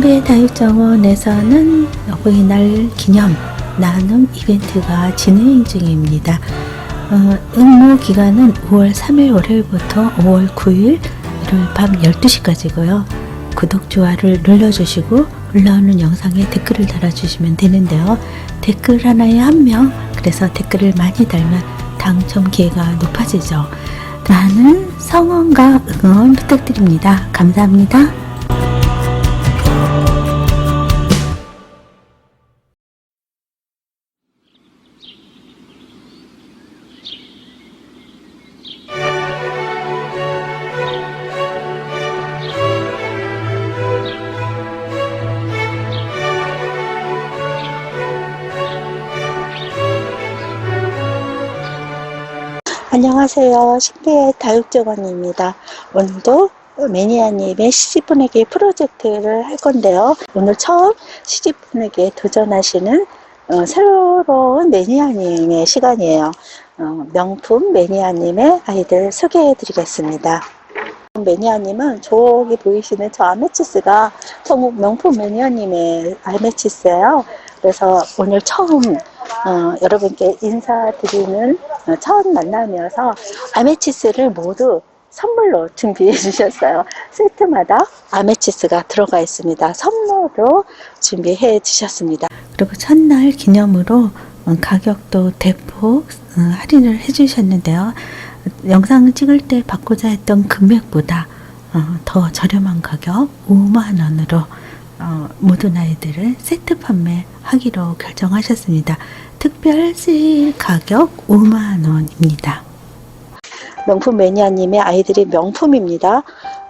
신비의 다육정원 에서는 어버이 날 기념 나눔 이벤트가 진행 중입니다. 어, 응모 기간은 5월 3일 월요일부터 5월 9일 일요일 밤 12시까지고요. 구독, 좋아요를 눌러주시고 올라오는 영상에 댓글을 달아주시면 되는데요. 댓글 하나에 한 명, 그래서 댓글을 많이 달면 당첨 기회가 높아지죠. 많은 성원과 응원 부탁드립니다. 감사합니다. 안녕하세요. 신비의 다육정원입니다. 오늘도 매니아님의 시집보내기 프로젝트를 할 건데요. 오늘 처음 시집보내기에 도전하시는 어, 새로운 매니아님의 시간이에요. 어, 명품 매니아님의 아이들 소개해 드리겠습니다. 매니아님은 저기 보이시는 저 아메치스가 전국 명품 매니아님의 아메치스예요. 그래서 오늘 처음 어, 여러분께 인사드리는 어, 처음 만남이어서 아메치스를 모두 선물로 준비해 주셨어요. 세트마다 아메치스가 들어가 있습니다. 선물로 준비해 주셨습니다. 그리고 첫날 기념으로 어, 가격도 대폭 어, 할인을 해주셨는데요. 영상 찍을 때 받고자 했던 금액보다 어, 더 저렴한 가격 5만 원으로 어, 모든 아이들을 세트 판매하기로 결정하셨습니다. 특별 세일 가격 5만 원입니다. 명품 매니아님의 아이들이 명품입니다.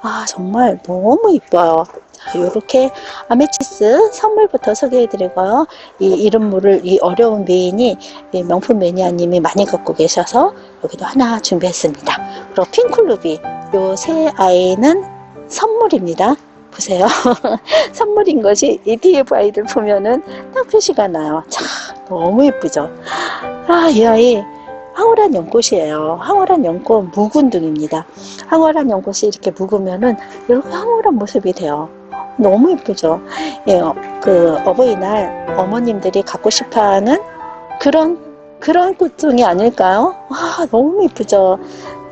아, 정말 너무 이뻐요. 자, 이렇게 아메치스 선물부터 소개해드리고요. 이 이름물을 이 어려운 미인이 이 명품 매니아님이 많이 갖고 계셔서 여기도 하나 준비했습니다. 그리고 핑클루비 요 세 아이는 선물입니다. 보세요. 선물인 것이 이 뒤에 아이들 보면은 딱 표시가 나요. 참 너무 예쁘죠. 아, 이 아이 황홀한 연꽃이에요. 황홀한 연꽃 묵은둥입니다. 황홀한 연꽃이 이렇게 묵으면은 이렇게 황홀한 모습이 돼요. 너무 예쁘죠. 예, 어, 그 어버이날 어머님들이 갖고 싶어하는 그런 그런 꽃종이 아닐까요? 와 너무 예쁘죠.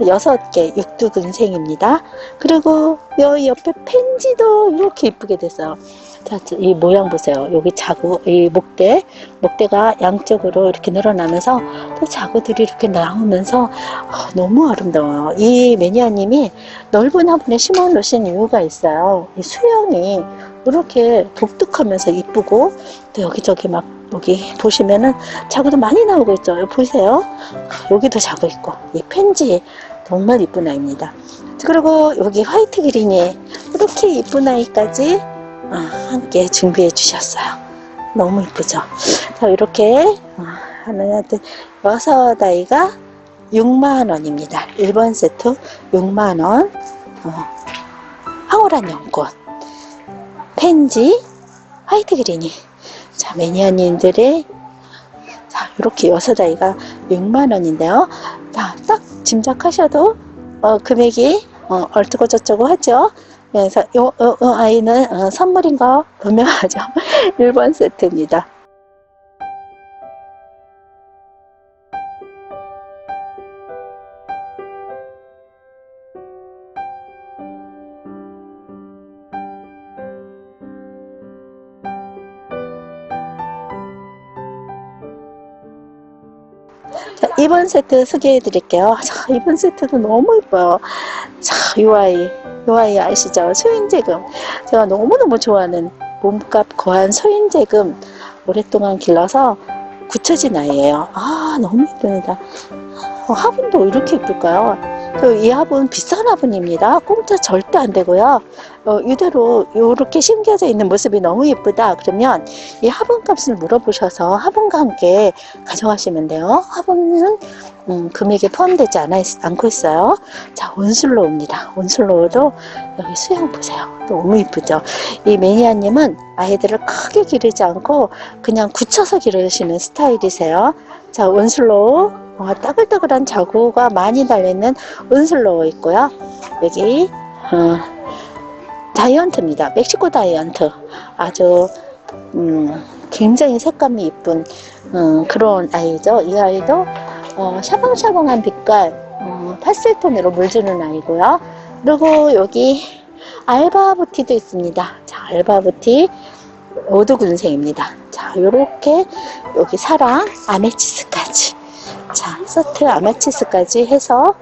여섯 개 육두근생입니다. 그리고 여기 옆에 펜지도 이렇게 예쁘게 됐어요. 자, 이 모양 보세요. 여기 자구, 이 목대, 목대가 양쪽으로 이렇게 늘어나면서 또 자구들이 이렇게 나오면서 아, 너무 아름다워요. 이 매니아님이 넓은 화분에 심어 놓으신 이유가 있어요. 이 수영이 이렇게 독특하면서 이쁘고 또 여기저기 막 여기 보시면은 자구도 많이 나오고 있죠. 여기 보세요. 여기도 자구 있고 이 펜지 정말 이쁜 아이입니다. 그리고 여기 화이트 그린이 이렇게 이쁜 아이까지 어, 함께 준비해 주셨어요. 너무 이쁘죠? 자, 이렇게 어, 하나, 둘, 여섯 아이가 6만 원입니다. 1번 세트 6만 원. 어, 황홀한 연꽃, 펜지, 화이트 그린이. 자, 매니아님들의 자, 이렇게 여섯 아이가 6만 원인데요. 자, 딱 짐작하셔도 어, 금액이 어, 얼뜨고 저쩌고 하죠. 그래서 요, 요, 요 아이는 어, 선물인 거 분명하죠. 1번 세트입니다. 자, 2번 세트 소개해 드릴게요. 자, 2번 세트도 너무 예뻐요. 자, 요 아이, 요 아이 아시죠? 소인재금. 제가 너무너무 좋아하는 몸값 거한 소인재금 오랫동안 길러서 굳혀진 아이예요. 아, 너무 예쁩니다. 어, 화분도 이렇게 예쁠까요? 또 이 화분 비싼 화분입니다. 공짜 절대 안 되고요. 어, 이대로 이렇게 심겨져 있는 모습이 너무 예쁘다. 그러면 이 화분 값을 물어보셔서 화분과 함께 가져가시면 돼요. 화분은 음, 금액에 포함되지 않아 있, 않고 있어요. 자, 온슬로우입니다. 온슬로우도 여기 수영 보세요. 너무 이쁘죠? 이 매니아님은 아이들을 크게 기르지 않고 그냥 굳혀서 기르시는 스타일이세요. 자, 온슬로우. 어, 따글따글한 자구가 많이 달려있는 온슬로우 있고요. 여기, 어, 다이언트입니다. 멕시코 다이언트. 아주 음, 굉장히 색감이 이쁜 음, 그런 아이죠. 이 아이도 어, 샤방샤방한 빛깔 어, 파스텔톤으로 물주는 아이고요. 그리고 여기 알바부티도 있습니다. 자, 알바부티 오두군생입니다. 자, 요렇게 여기 사랑 아메치스까지 자, 서트 아메치스까지 해서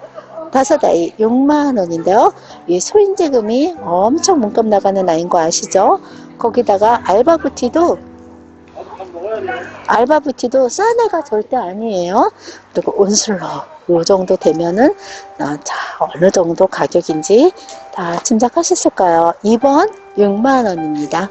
다섯 아이 6만 원인데요. 이 소인제금이 엄청 문값 나가는 아이인 거 아시죠? 거기다가 알바부티도 알바부티도 싼 애가 절대 아니에요. 그리고 온슬러 요 정도 되면은 어, 자 어느 정도 가격인지 다 짐작하셨을까요? 2번 6만 원입니다.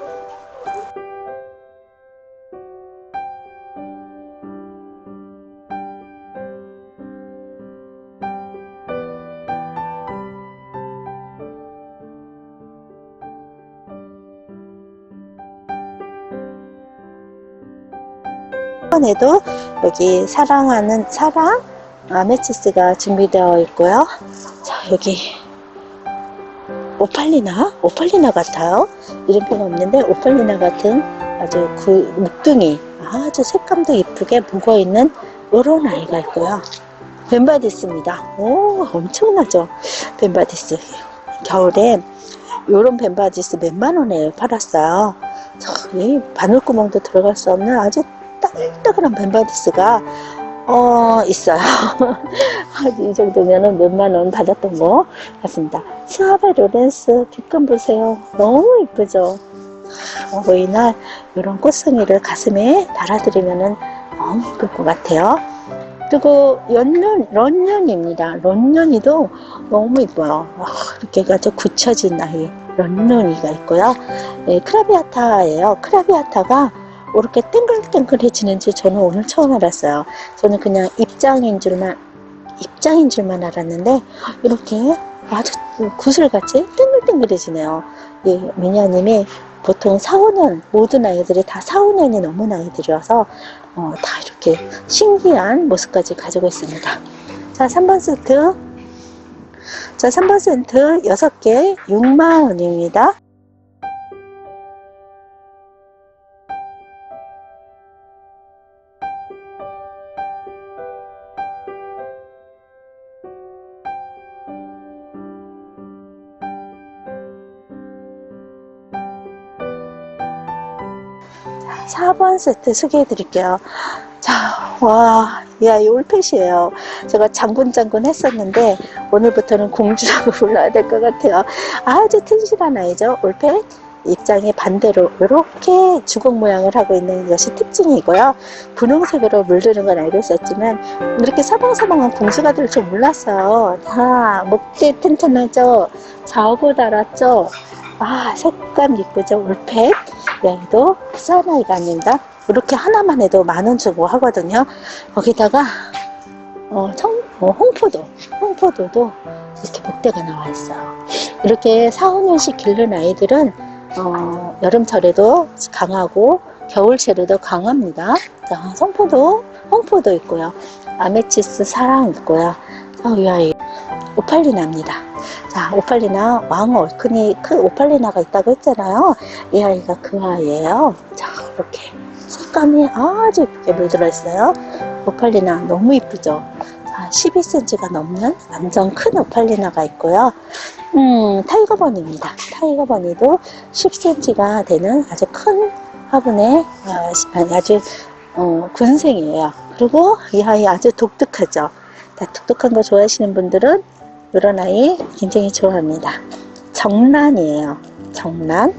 이번에도 여기 사랑하는 사랑 아메치스가 준비되어 있고요. 자 여기 오팔리나 오팔리나 같아요. 이름표가 없는데 오팔리나 같은 아주 그 묵둥이 아주 색감도 이쁘게 묵어 있는 이런 아이가 있고요. 벤바디스입니다. 오 엄청나죠 벤바디스 겨울에 이런 벤바디스 몇만 원에 팔았어요. 참, 이 바늘구멍도 들어갈 수 없는 아주 따끈따끈한 벤바디스가 어 있어요. 이 정도면은 몇만 원 받았던 거 같습니다. 스하베 로렌스 뒷감 보세요. 너무 이쁘죠. 어버이날 이런 꽃송이를 가슴에 달아드리면은 너무 이쁠 것 같아요. 그리고 연년, 런년입니다. 런년이도 너무 이뻐요. 와, 이렇게 아주 굳혀진 아이, 런년이가 있고요. 예, 크라비아타예요. 크라비아타가 이렇게 땡글땡글해지는지 저는 오늘 처음 알았어요. 저는 그냥 입장인 줄만 입장인 줄만 알았는데 이렇게 아주 구슬같이 땡글땡글해지네요. 예, 미녀님이 보통 4, 5년 모든 아이들이 다 4, 5년이 넘은 아이들이어서 어, 다 이렇게 신기한 모습까지 가지고 있습니다. 자, 3번 세트. 자, 3번 세트 6개 6만 원입니다. 4번 세트 소개해 드릴게요. 자, 와, 이 아이 올펫이에요. 제가 장군장군 했었는데, 오늘부터는 공주라고 불러야 될 것 같아요. 아주 튼실한 아이죠, 올펫. 입장이 반대로 이렇게 주걱 모양을 하고 있는 것이 특징이고요. 분홍색으로 물드는 건 알고 있었지만 이렇게 사방사방한 공주가 될 줄 몰랐어요. 다 목대 튼튼하죠. 좌고 달았죠. 아 색감 이쁘죠. 올펫. 얘도 싼 아이가 아닙니다. 이렇게 하나만 해도 만 원 주고 하거든요. 거기다가 어, 청, 어, 홍포도, 홍포도도 이렇게 목대가 나와 있어요. 이렇게 4, 5년씩 기른 아이들은 어, 여름철에도 강하고 겨울철에도 강합니다. 자, 성포도, 홍포도 있고요. 아메치스 사랑 있고요. 자, 이 아이 오팔리나입니다. 자, 오팔리나 왕 얼큰이 큰 오팔리나가 있다고 했잖아요. 이 아이가 그 아이예요. 자, 이렇게 색감이 아주 예쁘게 물들어 있어요. 오팔리나 너무 이쁘죠? 자, 12cm가 넘는 완전 큰 오팔리나가 있고요. 음, 타이거버니입니다. 타이거버니도 10cm가 되는 아주 큰 화분의 어, 아니, 아주 어, 군생이에요. 그리고 이 아이 아주 독특하죠. 자, 독특한 거 좋아하시는 분들은 이런 아이 굉장히 좋아합니다. 정란이에요. 정란.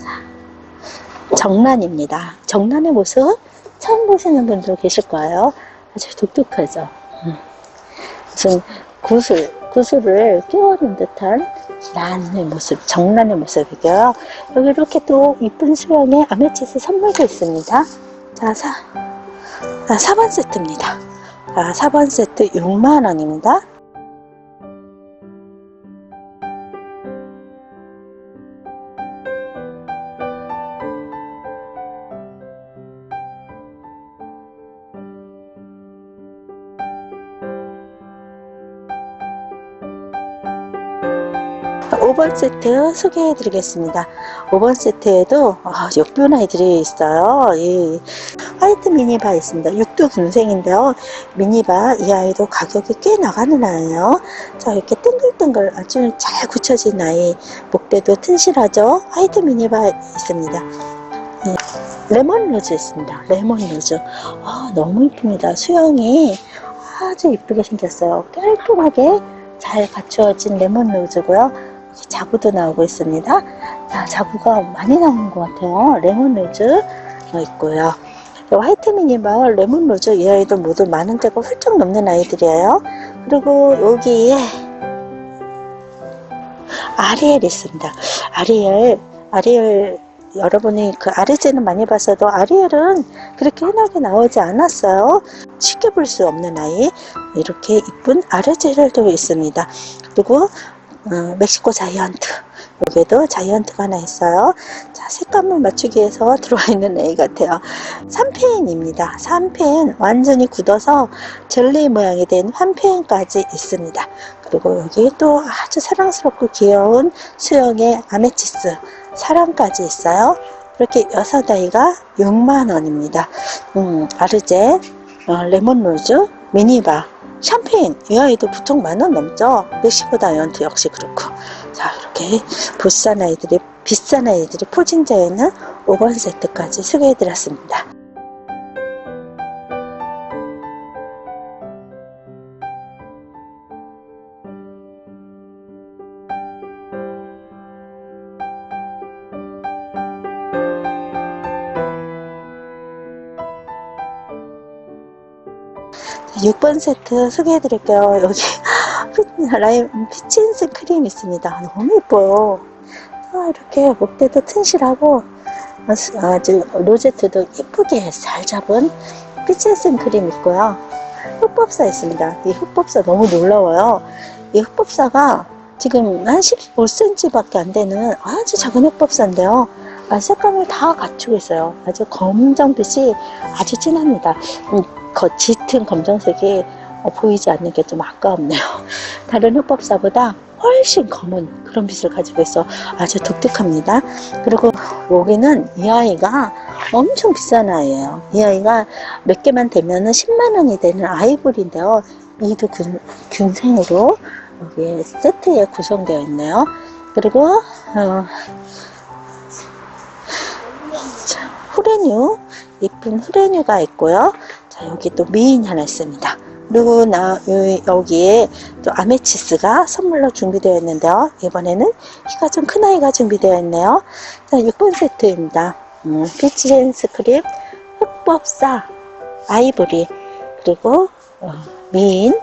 자, 정란입니다. 정란의 모습 처음 보시는 분들 계실 거예요. 아주 독특하죠. 음. 무슨 구슬, 구슬을 끼워놓은 듯한 란의 모습, 정란의 모습이고요. 여기 이렇게 또 이쁜 수영의 아메치스 선물도 있습니다. 자, 사, 아, 4번 세트입니다. 아, 4번 세트 6만원입니다. 5번 세트 소개해 드리겠습니다. 5번 세트에도 아, 역변 아이들이 있어요. 이 화이트 미니바 있습니다. 6두 군생인데요. 미니바 이 아이도 가격이 꽤 나가는 아이예요. 자 이렇게 땡글땡글 아주 잘 굳혀진 아이 목대도 튼실하죠. 화이트 미니바 있습니다. 예, 레몬 로즈 있습니다. 레몬 로즈 아, 너무 이쁩니다. 수영이 아주 이쁘게 생겼어요. 깔끔하게 잘 갖추어진 레몬 로즈고요. 자구도 나오고 있습니다. 자, 자구가 많이 나오는 것 같아요. 레몬 로즈 어, 있고요. 화이트 미니바, 레몬 로즈 이 아이도 모두 많은 데가 훌쩍 넘는 아이들이에요. 그리고 여기에 아리엘 있습니다. 아리엘, 아리엘 여러분이 그 아리제는 많이 봤어도 아리엘은 그렇게 흔하게 나오지 않았어요. 쉽게 볼 수 없는 아이 이렇게 이쁜 아르제를도 있습니다. 그리고 어, 멕시코 자이언트 여기에도 자이언트가 하나 있어요. 자 색감을 맞추기 위해서 들어와 있는 애 같아요. 3페인입니다. 3페인 완전히 굳어서 젤리 모양이 된 한페인까지 있습니다. 그리고 여기 또 아주 사랑스럽고 귀여운 수영의 아메치스 사람까지 있어요. 이렇게 여섯 아이가 6만 원입니다. 음, 아르제, 어, 레몬로즈, 미니바, 샴페인 이 아이도 보통 만 원 넘죠. 멕시코 다이언트 역시 그렇고 자 이렇게 보싼 아이들이 비싼 아이들이 포진자에 있는 5번 세트까지 소개해드렸습니다. 6번 세트 소개해 드릴게요. 여기 라임 피치인스 크림 있습니다. 너무 예뻐요. 아, 이렇게 목대도 튼실하고 아주- 아주 로제트도 예쁘게 잘 잡은 피치인스 크림 있고요. 흑법사 있습니다. 이 흑법사 너무 놀라워요. 이 흑법사가 지금 한 15cm밖에 안 되는 아주 작은 흑법사인데요. 아, 색감을 다 갖추고 있어요. 아주 검정빛이 아주 진합니다. 짙은 검정색이 어, 보이지 않는 게 좀 아까웠네요. 다른 흑법사보다 훨씬 검은 그런 빛을 가지고 있어 아주 독특합니다. 그리고 여기는 이 아이가 엄청 비싼 아이예요. 이 아이가 몇 개만 되면은 10만 원이 되는 아이볼인데요. 이도 균, 균생으로 여기 세트에 구성되어 있네요. 그리고 어, 자, 후레뉴 이쁜 후레뉴가 있고요. 자 여기 또 미인 하나 있습니다. 그리고 나 요- 여기에 또 아메치스가 선물로 준비되어 있는데요. 이번에는 키가 좀 큰 아이가 준비되어 있네요. 자 6번 세트입니다. 음, 피치앤스 크림, 흑법사, 아이보리, 그리고 어, 미인,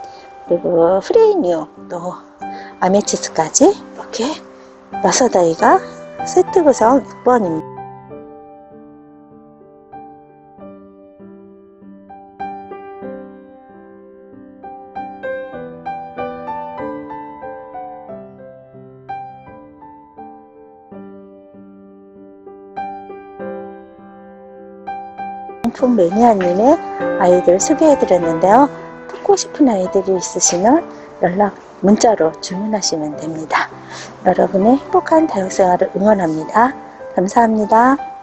그리고 프레이뉴, 또 아메치스까지 이렇게 아이가 세트 구성 6번입니다. 명품 매니아님의 아이들 소개해드렸는데요. 듣고 싶은 아이들이 있으시면 연락 문자로 주문하시면 됩니다. 여러분의 행복한 다육생활을 응원합니다. 감사합니다.